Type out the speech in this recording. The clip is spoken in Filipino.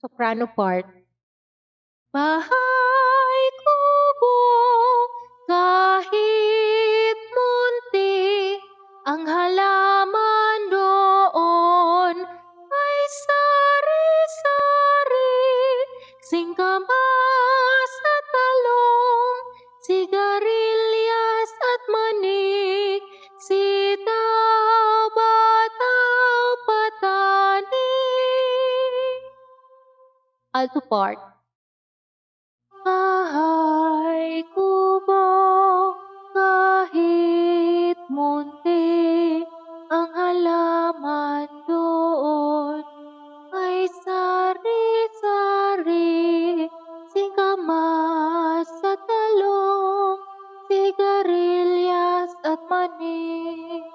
soprano part. Bahay kubo, kahit munti, ang halaman doon ay sari-sari, singkamas at talong, sigarilyas Alto part. Bahay kubo, kahit munti, ang halaman doon ay sari-sari, singkamas at talong, sigarilyas at mani.